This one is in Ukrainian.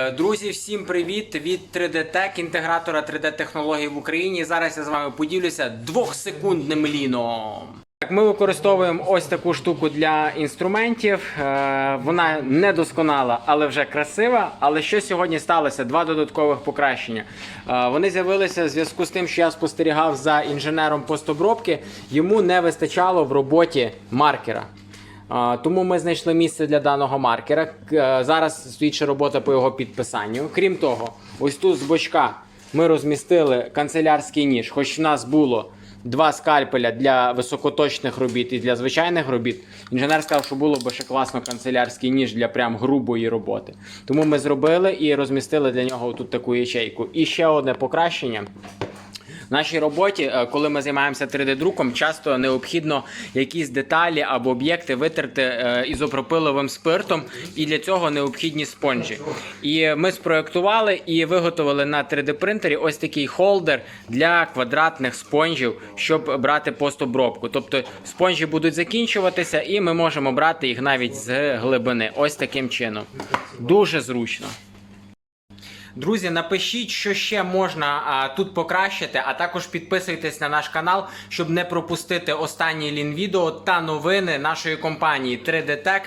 Е, Друзі, всім привіт від 3D Tech, інтегратора 3D технологій в Україні. Зараз я з вами поділюся двохсекундним ліном. Так, Ми використовуємо ось таку штуку для інструментів. Е, Вона не досконала, але вже красива. Але що сьогодні сталося? Два додаткових покращення. Е, Вони з'явилися в зв'язку з тим, що я спостерігав за інженером постобробки. Йому не вистачало в роботі маркера. Тому ми знайшли місце для даного маркера. Е, Зараз стоїть ще робота по його підписанню. Крім того, ось тут з бочка ми розмістили канцелярський ніж, хоч в нас було два скальпеля для високоточних робіт і для звичайних робіт. Інженер сказав, що було б ще класно канцелярський ніж для прям грубої роботи. Тому ми зробили і розмістили для нього тут таку ячейку. І ще одне покращення. В нашій роботі, е, коли ми займаємося 3D-друком, часто необхідно якісь деталі або об'єкти витерти е, ізопропиловим спиртом, і для цього необхідні спонжі. І ми спроектували і виготовили на 3D-принтері ось такий холдер для квадратних спонжів, щоб брати постобробку. Тобто спонжі будуть закінчуватися, і ми можемо брати їх навіть з глибини. Ось таким чином. Дуже зручно. Друзі, напишіть, що ще можна а, тут покращити, а також підписуйтесь на наш канал, щоб не пропустити останні лін відео та новини нашої компанії 3D Tech.